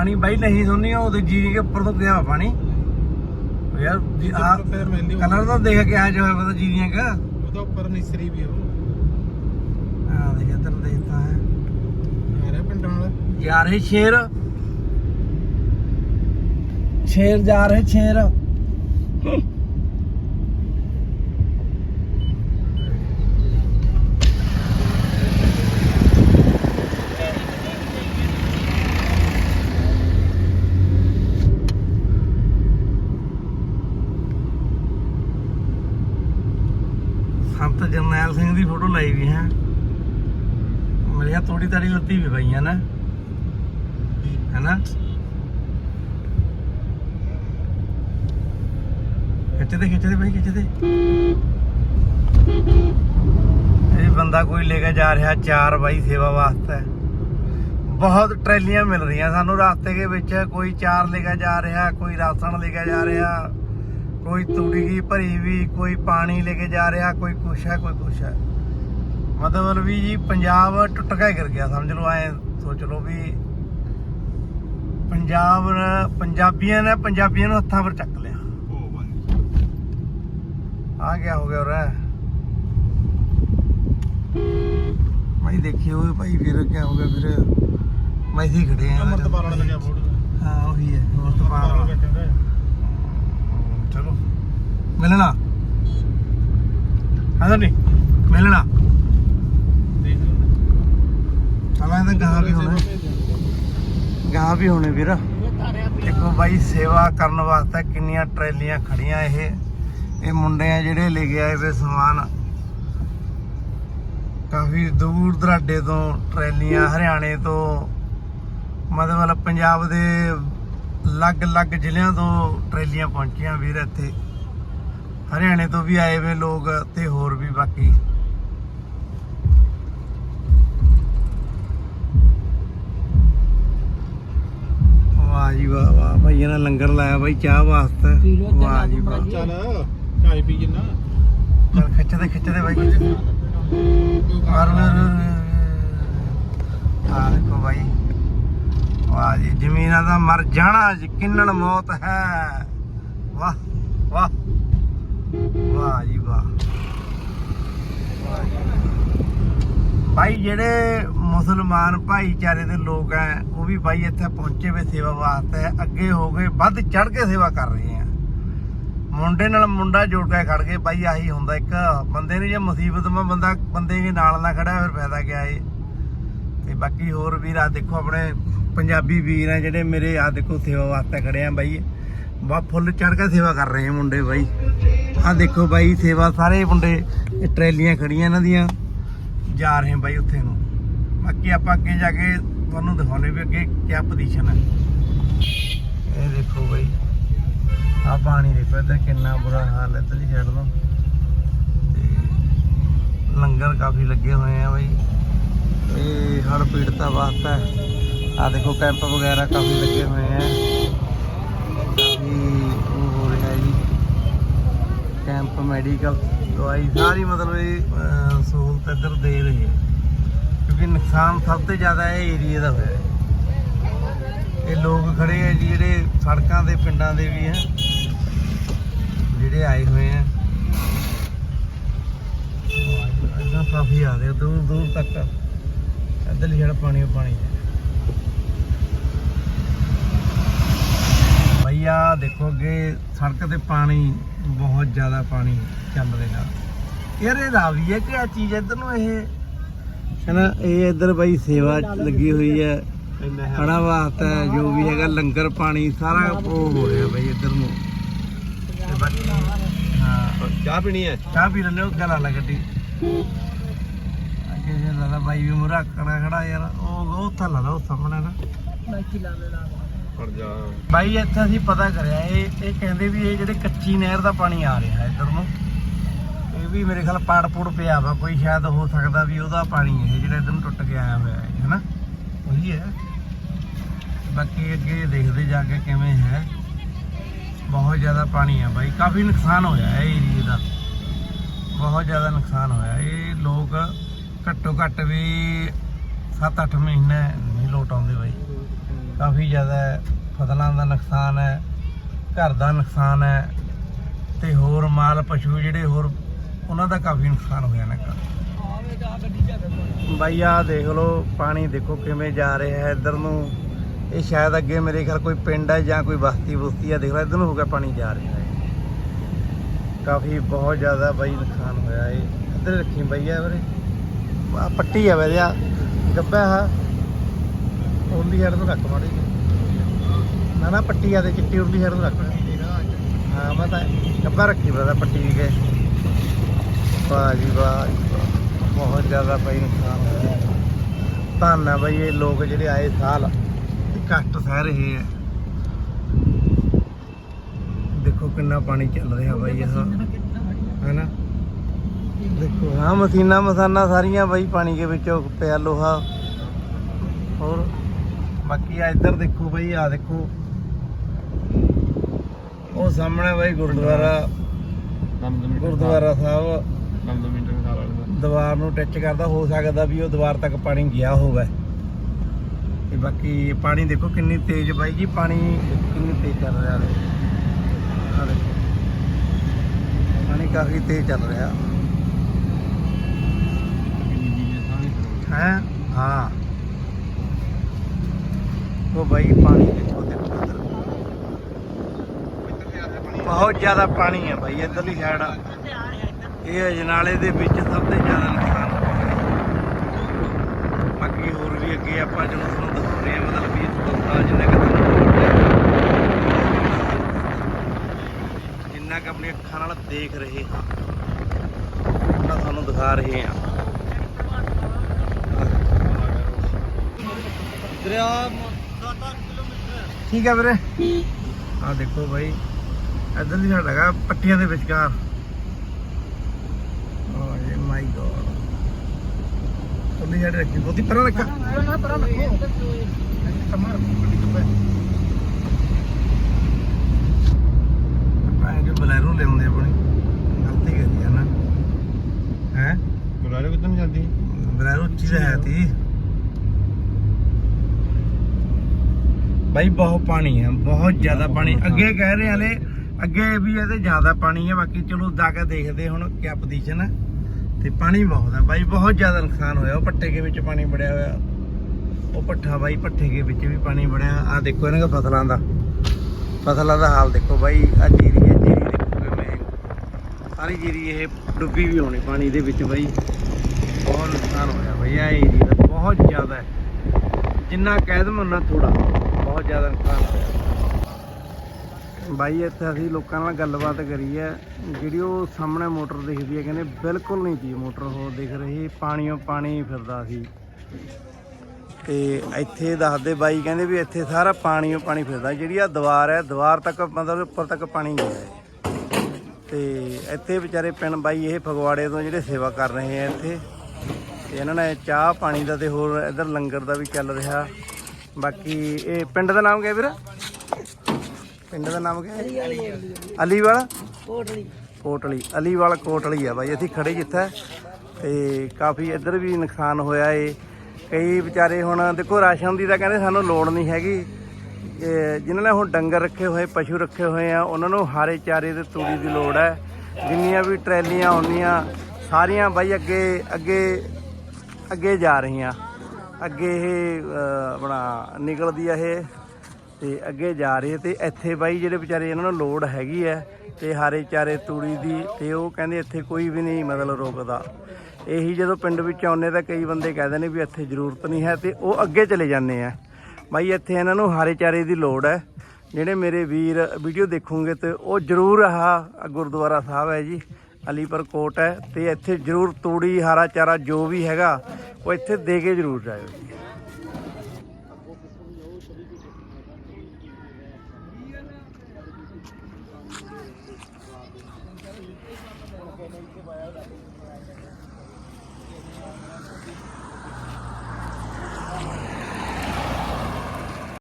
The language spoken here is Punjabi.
ਪਾਣੀ ਬਾਈ ਨਹੀਂ ਸੁਣਨੀ ਉਹਦੇ ਜੀਰੀ ਕੇ ਉੱਪਰ ਤੋਂ ਗਿਆ ਪਾਣੀ। ਉਹ ਯਾਰ ਜੀ ਆ ਫਿਰ ਮਿਲਦੀ ਕਲਰ ਤਾਂ ਦੇਖ ਕੇ ਆ ਜੋ ਹੈ ਪਤਾ ਜੀਰੀਆਂ ਕਾ। ਉਹਦਾ ਉੱਪਰ ਨਿਸਰੀ ਵੀ ਉਹ। ਆ ਦੇਖ ਇੱਧਰ ਦੇਖਤਾ ਹੈ। ਰਿਹਾ ਪਿੰਡਾਂ ਵਾਲਾ। ਜਾ ਰਹੇ ਸ਼ੇਰ। ਸ਼ੇਰ ਜਾ ਰਹੇ ਸ਼ੇਰ। ਸੰਤ ਜਰਨੈਲ ਸਿੰਘ ਦੀ ਫੋਟੋ ਲਾਈ ਵੀ ਹੈ। ਮੇਰੇ ਹੱਥ ਥੋੜੀ ਤਾੜੀ ਲੱਤੀ ਵੀ ਪਈਆਂ ਨਾ। ਹੈਨਾ? ਖਿੱਚਦੇ ਖਿੱਚਦੇ ਭਾਈ ਖਿੱਚਦੇ। ਇਹ ਬੰਦਾ ਕੋਈ ਲੈ ਕੇ ਜਾ ਰਿਹਾ ਚਾਰ ਬਾਈ ਸੇਵਾ ਵਾਸਤੇ। ਬਹੁਤ ਟਰੈਲੀਆਂ ਮਿਲ ਰਹੀਆਂ ਸਾਨੂੰ ਰਸਤੇ ਦੇ ਵਿੱਚ। ਕੋਈ ਚਾਰ ਲੈ ਕੇ ਜਾ ਰਿਹਾ, ਕੋਈ ਰਾਸ਼ਨ ਲੈ ਕੇ ਜਾ ਰਿਹਾ। ਕੋਈ ਤੂੜੀ ਦੀ ਭਰੀ ਵੀ ਕੋਈ ਪਾਣੀ ਲੈ ਕੇ ਜਾ ਰਿਹਾ ਕੋਈ ਕੁਛ ਹੈ ਕੋਈ ਕੁਛ ਹੈ। ਮਤਲਬ ਵੀ ਜੀ ਪੰਜਾਬ ਟੁੱਟ ਕੇ ਗਿਰ ਗਿਆ ਸਮਝ ਲਓ ਐ ਸੋਚ ਲਓ ਵੀ ਪੰਜਾਬ ਪੰਜਾਬੀਆਂ ਨੇ ਪੰਜਾਬੀਆਂ ਨੂੰ ਹੱਥਾਂ 'ਪਰ ਚੱਕ ਲਿਆ। ਆ ਗਿਆ ਹੋ ਗਿਆ ਉਰੇ? ਭਾਈ ਦੇਖਿਓ ਭਾਈ ਫਿਰ ਕੀ ਹੋ ਗਿਆ ਫਿਰ? ਮੈਂ ਇਥੇ ਖੜੇ ਆ ਅਮਰਤਪਾਲ ਵਾਲਾ ਲੱਗਿਆ ਫੋਟੋ ਹਾਂ ਉਹੀ ਹੈ ਅਮਰਤਪਾਲ। ਵਾਲਾ ਮਿਲਣਾ। ਹਾਂ ਨਹੀਂ, ਮਿਲਣਾ। ਦੇਖ ਗਾਹ ਵੀ ਹੋਣਾ। ਗਾਹ ਵੀ ਹੋਣੇ ਵੀਰ। ਦੇਖੋ ਬਾਈ, ਸੇਵਾ ਕਰਨ ਵਾਸਤੇ ਕਿੰਨੀਆਂ ਟਰੈਲੀਆਂ ਖੜੀਆਂ ਇਹ। ਇਹ ਮੁੰਡੇ ਆ ਜਿਹੜੇ ਲੈ ਕੇ ਆਏ ਵੇ ਸਮਾਨ। ਕਾਫੀ ਦੂਰ ਦਰਾਡੇ ਤੋਂ ਟਰੈਲੀਆਂ, ਹਰਿਆਣੇ ਤੋਂ। ਮਤਲਬ ਪੰਜਾਬ ਦੇ ਅਲੱਗ-ਅਲੱਗ ਜ਼ਿਲ੍ਹਿਆਂ ਤੋਂ ਟਰੈਲੀਆਂ ਪਹੁੰਚੀਆਂ ਵੀਰ ਇੱਥੇ। ਹਰਿਆਣੇ ਤੋਂ ਵੀ ਆਏ ਵੇ ਲੋਕ ਤੇ ਹੋਰ ਵੀ ਬਾਕੀ। ਵਾਹ ਜੀ ਵਾਹ ਵਾਹ। ਭਾਈ ਇਹਨਾਂ ਲੰਗਰ ਲਾਇਆ ਬਾਈ ਚਾਹ ਵਾਸਤੇ। ਵਾਹ ਜੀ ਵਾਹ। ਚੱਲ ਚਾय ਪੀ ਜਿੰਨਾ। ਚਲ ਖਿੱਚਦੇ ਖਿੱਚਦੇ ਬਾਈ। ਮਾਰ ਆ ਦੇਖੋ ਬਾਈ। ਵਾਹ ਜੀ ਜ਼ਮੀਨਾਂ ਦਾ ਮਰ ਜਾਣਾ ਜੀ ਕਿੰਨਣ ਮੌਤ ਹੈ। ਵਾਹ। ਵਾਹ ਜੀ ਵਾਹ। ਵਾਹ ਭਾਈ ਜਿਹੜੇ ਮੁਸਲਮਾਨ ਭਾਈਚਾਰੇ ਦੇ ਲੋਕ ਐ, ਉਹ ਵੀ ਬਾਈ ਇੱਥੇ ਪਹੁੰਚੇ ਵੇ ਸੇਵਾ ਵਾਸਤੇ, ਅੱਗੇ ਹੋ ਗਏ ਵੱਧ ਚੜ ਕੇ ਸੇਵਾ ਕਰ ਰਹੇ ਆ ਮੁੰਡੇ ਨਾਲ ਮੁੰਡਾ ਜੋੜ ਕੇ ਖੜ ਗਏ, ਬਾਈ ਆਹੀ ਹੁੰਦਾ, ਇੱਕ ਬੰਦੇ ਨੇ ਜੇ ਮੁਸੀਬਤ ਮੈਂ ਬੰਦਾ, ਬੰਦੇ ਦੇ ਨਾਲ ਨਾ ਖੜਾ ਫਿਰ ਫਾਇਦਾ ਕਿਆ ਏ। ਤੇ ਬਾਕੀ ਹੋਰ ਵੀਰ ਆ ਦੇਖੋ ਆਪਣੇ ਪੰਜਾਬੀ ਵੀਰ ਆ ਜਿਹੜੇ ਮੇਰੇ ਆ ਦੇਖੋ ਸੇਵਾ ਵਾਸਤੇ ਖੜੇ ਆ ਬਾਈ। ਬਾ, ਫੁੱਲ ਚੜ ਕੇ ਸੇਵਾ ਕਰ ਰਹੇ ਆ ਮੁੰਡੇ ਬਾਈ। ਆ ਦੇਖੋ ਬਾਈ, ਸੇਵਾ ਸਾਰੇ ਮੁੰਡੇ ਟਰੈਲੀਆਂ ਖੜੀਆਂ ਇਹਨਾਂ ਦੀਆਂ। ਜਾ ਰਹੇ ਬਾਈ ਉੱਥੇ ਨੂੰ। ਬਾਕੀ ਆਪਾਂ ਅੱਗੇ ਜਾ ਕੇ ਤੁਹਾਨੂੰ ਦਿਖਾਉਣੇ ਵੀ ਅੱਗੇ ਕਿਆ ਪੋਜੀਸ਼ਨ ਹੈ। ਇਹ ਦੇਖੋ ਬਾਈ ਆ ਪਾਣੀ ਦੇਖੋ ਇੱਧਰ ਕਿੰਨਾ ਬੁਰਾ ਹਾਲ ਹੈ ਇੱਧਰ ਦੀ ਸਾਈਡ ਤੋਂ ਤੇ ਲੰਗਰ ਕਾਫੀ ਲੱਗੇ ਹੋਏ ਆ ਬਾਈ। ਇਹ ਹੜ ਪੀੜਤਾ ਵਾਸਤੇ ਆ ਦੇਖੋ ਕੈਂਪ ਵਗੈਰਾ ਕਾਫੀ ਲੱਗੇ ਹੋਏ ਆ ਕਾਫੀ ਉਹ ਹੋ ਰਿਹਾ ਜੀ ਕੈਂਪ ਮੈਡੀਕਲ ਦਵਾਈ ਸਾਰੀ ਮਤਲਬ ਇਹ ਸਹੂਲਤ ਇੱਧਰ ਦੇ ਰਹੇ ਆ। ਕਿਉਂਕਿ ਨੁਕਸਾਨ ਸਭ ਤੋਂ ਜ਼ਿਆਦਾ ਇਹ ਏਰੀਆ ਦਾ ਹੋਇਆ। ਇਹ ਲੋਕ ਖੜੇ ਆ ਜੀ, ਜਿਹੜੇ ਸੜਕਾਂ ਦੇ ਪਿੰਡਾਂ ਦੇ ਵੀ ਆ, ਜਿਹੜੇ ਆਏ ਹੋਏ ਆ। ਇਹਨਾਂ ਕਾਫੀ ਆ ਰਹੇ ਦੂਰ ਦੂਰ ਤੱਕ ਇੱਧਰ ਜਿਹੜਾ ਪਾਣੀ ਓ ਪਾਣੀ ਭਈਆ ਦੇਖੋ ਅੱਗੇ ਸੜਕ ਤੇ ਪਾਣੀ ਬਹੁਤ ਜ਼ਿਆਦਾ ਪਾਣੀ ਚੱਲ ਰਿਹਾ। ਯਾਰ ਇਹ ਰਾਵੀ ਹੈ ਕਿ ਆ ਚੀਜ਼ ਇੱਧਰ ਨੂੰ ਇਹ ਹੈ ਨਾ ਇਹ ਇੱਧਰ ਬਾਈ ਸੇਵਾ ਲੱਗੀ ਹੋਈ ਹੈ ਖੜਾ ਵਾਸਤਾ ਹੈ, ਜੋ ਵੀ ਹੈਗਾ ਲੰਗਰ ਪਾਣੀ ਸਾਰਾ ਉਹ ਹੋ ਰਿਹਾ ਬਾਈ ਇੱਧਰ ਨੂੰ। ਤੇ ਬਾਕੀ ਹਾਂ। ਚਾਹ ਪੀਣੀ ਹੈ? ਚਾਹ ਪੀ ਲੈਣੇ ਉਹ ਗੱਲ ਆ ਗੱਡੀ। ਅੱਗੇ ਜੇ ਲਾਲਾ ਬਾਈ ਵੀ ਮੁਰਾ ਖੜਾ ਖੜਾ ਯਾਰ ਉਹ ਉਹ ਥਾ ਲਾਲਾ ਉਹ ਸਾਹਮਣੇ ਨਾ ਫੜ ਜਾ। ਬਾਈ, ਇੱਥੇ ਅਸੀਂ ਪਤਾ ਕਰਿਆ, ਇਹ ਇਹ ਕਹਿੰਦੇ ਵੀ ਇਹ ਜਿਹੜੇ ਕੱਚੀ ਨਹਿਰ ਦਾ ਪਾਣੀ ਆ ਰਿਹਾ ਇੱਧਰ ਨੂੰ, ਇਹ ਵੀ ਮੇਰੇ ਖਿਆਲ ਪਾੜ ਪਿਆ ਵਾ, ਕੋਈ ਸ਼ਾਇਦ ਹੋ ਸਕਦਾ ਵੀ ਉਹਦਾ ਪਾਣੀ ਇਹ ਜਿਹੜਾ ਇੱਧਰ ਨੂੰ ਟੁੱਟ ਕੇ ਆਇਆ ਹੋਇਆ ਹੈ, ਹਨਾ? ਉਹੀ ਹੈ। ਬਾਕੀ ਅੱਗੇ ਦੇਖਦੇ ਜਾ ਕੇ ਕਿਵੇਂ ਹੈ। ਬਹੁਤ ਜ਼ਿਆਦਾ ਪਾਣੀ ਆ ਬਾਈ, ਕਾਫੀ ਨੁਕਸਾਨ ਹੋਇਆ ਹੈ ਏਰੀਏ ਦਾ। ਬਹੁਤ ਜ਼ਿਆਦਾ ਨੁਕਸਾਨ ਹੋਇਆ। ਇਹ ਲੋਕ ਘੱਟੋ ਘੱਟ ਵੀ 7-8 ਮਹੀਨੇ ਲੋਟ ਆਉਂਦੇ ਬਾਈ। ਕਾਫੀ ਜ਼ਿਆਦਾ ਫਸਲਾਂ ਦਾ ਨੁਕਸਾਨ ਹੈ, ਘਰ ਦਾ ਨੁਕਸਾਨ ਹੈ, ਤੇ ਹੋਰ ਮਾਲ, ਪਸ਼ੂ ਜਿਹੜੇ ਹੋਰ, ਉਹਨਾਂ ਦਾ ਕਾਫੀ ਨੁਕਸਾਨ ਹੋਇਆ ਨਾ ਬਾਈ ਆ ਦੇਖ ਲਓ, ਪਾਣੀ ਦੇਖੋ ਕਿਵੇਂ ਜਾ ਰਿਹਾ ਹੈ। ਇੱਧਰ ਨੂੰ, ਇਹ ਸ਼ਾਇਦ ਅੱਗੇ ਮੇਰੇ ਖਿਆਲ ਕੋਈ ਪਿੰਡ ਹੈ ਜਾਂ ਕੋਈ ਬਸਤੀ ਬੁਸਤੀ ਆ ਦੇਖ ਲਓ, ਇੱਧਰ ਨੂੰ ਹੋ ਗਿਆ ਪਾਣੀ ਜਾ ਰਿਹਾ ਹੈ। ਕਾਫੀ ਬਹੁਤ ਜ਼ਿਆਦਾ ਬਾਈ ਨੁਕਸਾਨ ਹੋਇਆ ਏ ਇੱਧਰ ਰੱਖੀ ਬਾਈ ਆ ਵੀਰੇ ਆ ਪੱਟੀ ਆ ਵੈਸੇ ਆ ਗੱਬਾ ਆ ਉਰਲੀ ਸਾਈਡ ਨੂੰ ਰੱਖ ਮਾੜੀ ਜਿਹੀ। ਨਾ ਨਾ ਪੱਟੀ ਆ ਤੇ ਚਿੱਟੀ ਉਰਲੀ ਸਾਈਡ ਨੂੰ ਰੱਖ ਹਾਂ ਮੈਂ ਤਾਂ ਗੱਬਾ ਰੱਖੀ ਬਰਦਾ ਪੱਟੀ ਵੀ ਗਏ ਵਾਹ ਜੀ ਵਾਹ। ਜੀ ਵਾਹ। ਬਹੁਤ ਜ਼ਿਆਦਾ ਬਾਈ ਨੁਕਸਾਨ ਹੋਇਆ ਧੰਨ ਆ ਬਾਈ ਇਹ ਲੋਕ ਜਿਹੜੇ ਆਏ ਸਾਲ ਇਹ ਕਸ਼ਟ ਸਹਿ ਰਹੇ ਆ। ਦੇਖੋ ਕਿੰਨਾ ਪਾਣੀ ਚੱਲ ਰਿਹਾ ਬਾਈ ਇਹ। ਹੈਨਾ? ਦੇਖੋ ਹਾਂ ਮਸ਼ੀਨਾਂ ਮਸਾਨਾ ਸਾਰੀਆਂ ਬਾਈ ਪਾਣੀ ਦੇ ਵਿੱਚੋਂ ਪਿਆ ਲੋਹਾ। ਹੋਰ ਬਾਕੀ ਆ ਇੱਧਰ ਦੇਖੋ ਬਾਈ ਆ ਦੇਖੋ। ਉਹ ਸਾਹਮਣੇ ਬਾਈ ਗੁਰਦੁਆਰਾ ਗੁਰਦੁਆਰਾ ਸਾਹਿਬ। ਦੀਵਾਰ ਨੂੰ ਟੱਚ ਕਰਦਾ ਹੋ ਸਕਦਾ ਵੀ ਉਹ ਦੀਵਾਰ ਤੱਕ ਪਾਣੀ ਗਿਆ ਹੋਵੇ। ਤੇ ਬਾਕੀ ਪਾਣੀ ਦੇਖੋ ਕਿੰਨੀ ਤੇਜ਼ ਬਾਈ ਜੀ ਪਾਣੀ ਕਿੰਨੀ ਤੇਜ਼ ਚੱਲ ਰਿਹਾ ਦੇਖੋ। ਪਾਣੀ ਕਾਫੀ ਤੇਜ਼ ਚੱਲ ਰਿਹਾ। ਹੈ? ਹਾਂ। ਉਹ ਬਾਈ ਪਾਣੀ ਦੇਖੋ ਦੇਖੋ ਇੱਧਰ ਬਹੁਤ ਜ਼ਿਆਦਾ ਪਾਣੀ ਹੈ ਬਾਈ, ਇੱਧਰਲੀ ਸਾਈਡ ਇਹ ਅਜਨਾਲੇ ਦੇ ਵਿੱਚ ਸਭ ਤੋਂ ਜ਼ਿਆਦਾ ਨੁਕਸਾਨ। ਬਾਕੀ ਹੋਰ ਵੀ ਅੱਗੇ ਆਪਾਂ ਜਦੋਂ ਤੁਹਾਨੂੰ ਦੱਸਦੇ ਆ ਮਤਲਬ ਵੀ ਇਸ ਜਿੰਨਾ ਕਿ ਜਿੰਨਾ ਕਿ ਆਪਣੀ ਅੱਖਾਂ ਨਾਲ ਦੇਖ ਰਹੇ ਹਾਂ ਉਹਨਾਂ ਤੁਹਾਨੂੰ ਦਿਖਾ ਰਹੇ ਹਾਂ। ਦਰਿਆ ਠੀਕ ਹੈ ਵੀਰੇ? ਆ ਦੇਖੋ ਬਾਈ ਇੱਧਰ ਦੀ ਸਾਡਾ ਹੈਗਾ ਪੱਟੀਆਂ ਦੇ ਵਿਚਕਾਰ। ਓ ਮਾਈ ਗੋਡ ਉਹਦੀ ਸਾਈਡ ਰੱਖੀ ਬਹੁਤੀ ਪਰਾਂ ਰੱਖਾ। ਨਾ ਪਰਾਂ ਰੱਖੋ ਕਮਰ ਆਪਾਂ ਜੋ ਬਲੈਰੋ ਲਿਆਉਂਦੇ ਆਪਣੀ। ਗਲਤੀ ਕਰੀ ਆ ਨਾ। ਹੈ? ਗੁਰਾਰੇ ਕਿੱਦਾਂ ਜਾਂਦੀ? ਬਲੈਰੋ ਉੱਚੀ ਤਾਂ ਹੈ ਤੀ। ਬਾਈ ਬਹੁਤ ਪਾਣੀ ਹੈ ਬਹੁਤ ਜ਼ਿਆਦਾ ਪਾਣੀ। ਅੱਗੇ ਕਹਿ ਰਹੇ ਹਲੇ ਅੱਗੇ ਵੀ ਇਹਦੇ ਜ਼ਿਆਦਾ ਪਾਣੀ ਹੈ ਬਾਕੀ ਚਲੋ ਜਾ ਕੇ ਦੇਖਦੇ ਹੁਣ ਕਿਆ ਪੋਜੀਸ਼ਨ ਹੈ ਤੇ ਪਾਣੀ ਬਹੁਤ ਹੈ ਬਾਈ ਬਹੁਤ ਜ਼ਿਆਦਾ ਨੁਕਸਾਨ ਹੋਇਆ। ਉਹ ਪੱਟੇ ਦੇ ਵਿੱਚ ਪਾਣੀ ਬੜਿਆ ਹੋਇਆ। ਉਹ ਪੱਠਾ ਬਾਈ ਪੱਠੇ ਦੇ ਵਿੱਚ ਵੀ ਪਾਣੀ ਬੜਿਆ ਆ ਦੇਖੋ ਇਹਨਾਂ ਦਾ ਫਸਲਾਂ ਦਾ। ਫਸਲਾਂ ਦਾ ਹਾਲ ਦੇਖੋ ਬਾਈ ਆ ਜੀਰੀ ਹੈ ਜੀਰੀ ਦੇਖੋ ਕਿਵੇਂ ਸਾਰੀ ਜੀਰੀ ਇਹ ਡੁੱਬੀ ਵੀ ਹੋਣੀ ਪਾਣੀ ਦੇ ਵਿੱਚ ਬਾਈ। ਬਹੁਤ ਨੁਕਸਾਨ ਹੋਇਆ ਬਾਈ ਆ ਏਰੀਆ ਦਾ। ਬਹੁਤ ਜ਼ਿਆਦਾ ਹੈ। ਜਿੰਨਾ ਕਹਿ ਦਮ ਉਹਨਾਂ ਥੋੜਾ ਬਹੁਤ ਜ਼ਿਆਦਾ ਨੁਕਸਾਨ ਹੋਇਆ। ਬਾਈ, ਇੱਥੇ ਅਸੀਂ ਲੋਕਾਂ ਨਾਲ ਗੱਲਬਾਤ ਕਰੀ ਹੈ। ਜਿਹੜੀ ਉਹ ਸਾਹਮਣੇ ਮੋਟਰ ਦਿਖਦੀ ਹੈ, ਕਹਿੰਦੇ ਬਿਲਕੁਲ ਨਹੀਂ ਸੀ ਮੋਟਰ ਉਹ ਦਿਖ ਰਹੀ ਪਾਣੀਓ ਪਾਣੀ ਫਿਰਦਾ ਸੀ। ਤੇ ਇੱਥੇ ਦੱਸਦੇ ਬਾਈ, ਕਹਿੰਦੇ ਵੀ ਇੱਥੇ ਸਾਰਾ ਪਾਣੀ ਪਾਣੀਓ ਪਾਣੀ ਫਿਰਦਾ। ਜਿਹੜੀ ਆ ਦੀਵਾਰ ਹੈ, ਦੀਵਾਰ ਤੱਕ ਮਤਲਬ ਉੱਪਰ ਤੱਕ ਪਾਣੀ ਗਿਆ ਹੈ ਤੇ ਇੱਥੇ ਵਿਚਾਰੇ ਪਿੰਡ ਬਾਈ, ਇਹ ਫਗਵਾੜੇ ਤੋਂ ਜਿਹੜੇ ਸੇਵਾ ਕਰ ਰਹੇ ਆ ਇੱਥੇ। ਤੇ ਇਹਨਾਂ ਨੇ ਚਾਹ ਪਾਣੀ ਦਾ ਤੇ ਹੋਰ ਇਧਰ ਲੰਗਰ ਦਾ ਵੀ ਚੱਲ ਰਿਹਾ। ਬਾਕੀ ਇਹ ਪਿੰਡ ਦਾ ਨਾਮ ਕੀ ਹੈ ਵੀਰ? ਪਿੰਡ ਦਾ ਨਾਮ ਕੀ ਹੈ ਅਲੀਵਾਲ। ਕੋਟਲੀ। ਕੋਟਲੀ। ਅਲੀਵਾਲ ਕੋਟਲੀ ਆ ਬਾਈ ਅਸੀਂ ਖੜੇ ਜਿੱਥੇ। ਤੇ ਕਾਫੀ ਇੱਧਰ ਵੀ ਨੁਕਸਾਨ ਹੋਇਆ ਏ। ਕਈ ਵਿਚਾਰੇ ਹੁਣ ਦੇਖੋ ਰਾਸ਼ਨ ਦੀ ਤਾਂ ਕਹਿੰਦੇ ਸਾਨੂੰ ਲੋੜ ਨਹੀਂ ਹੈਗੀ। ਜਿਨ੍ਹਾਂ ਨੇ ਹੁਣ ਡੰਗਰ ਰੱਖੇ ਹੋਏ ਪਸ਼ੂ ਰੱਖੇ ਹੋਏ ਆ ਉਹਨਾਂ ਨੂੰ ਹਾਰੇ ਚਾਰੇ ਤੇ ਤੂੜੀ ਦੀ ਲੋੜ ਹੈ। ਜਿੰਨੀਆਂ ਵੀ ਟਰੈਲੀਆਂ ਆਉਂਦੀਆਂ ਸਾਰੀਆਂ ਬਾਈ ਅੱਗੇ ਅੱਗੇ ਅੱਗੇ ਜਾ ਰਹੀਆਂ। ਅੱਗੇ ਇਹ ਆਪਣਾ ਨਿਕਲਦੀ ਆ ਇਹ, ਤੇ ਅੱਗੇ ਜਾ ਰਹੇ ਤੇ ਇੱਥੇ ਬਾਈ ਜਿਹੜੇ ਵਿਚਾਰੇ ਇਹਨਾਂ ਨੂੰ ਲੋੜ ਹੈਗੀ ਹੈ ਤੇ ਹਾਰੇ ਚਾਰੇ ਤੂੜੀ ਦੀ, ਤੇ ਉਹ ਕਹਿੰਦੇ ਇੱਥੇ ਕੋਈ ਵੀ ਨਹੀਂ ਮਤਲਬ ਰੋਕਦਾ। ਇਹੀ ਜਦੋਂ ਪਿੰਡ ਵਿੱਚ ਆਉਂਦੇ ਤਾਂ ਕਈ ਬੰਦੇ ਕਹਿੰਦੇ ਨੇ ਵੀ ਇੱਥੇ ਜ਼ਰੂਰਤ ਨਹੀਂ ਹੈ, ਤੇ ਉਹ ਅੱਗੇ ਚਲੇ ਜਾਂਦੇ ਆ। ਬਾਈ ਇੱਥੇ ਇਹਨਾਂ ਨੂੰ ਹਾਰੇ ਚਾਰੇ ਦੀ ਲੋੜ ਹੈ। ਜਿਹੜੇ ਮੇਰੇ ਵੀਰ ਵੀਡੀਓ ਦੇਖੋਗੇ ਤੇ ਉਹ ਜ਼ਰੂਰ ਆਹ ਗੁਰਦੁਆਰਾ ਸਾਹਿਬ ਹੈ ਜੀ। ਅਲੀਪੁਰ ਕੋਟ ਹੈ ਤੇ ਇੱਥੇ ਜ਼ਰੂਰ ਤੂੜੀ, ਹਾਰਾ ਚਾਰਾ ਜੋ ਵੀ ਹੈਗਾ, ਉਹ ਇੱਥੇ ਦੇ ਕੇ ਜ਼ਰੂਰ ਜਾਇਓ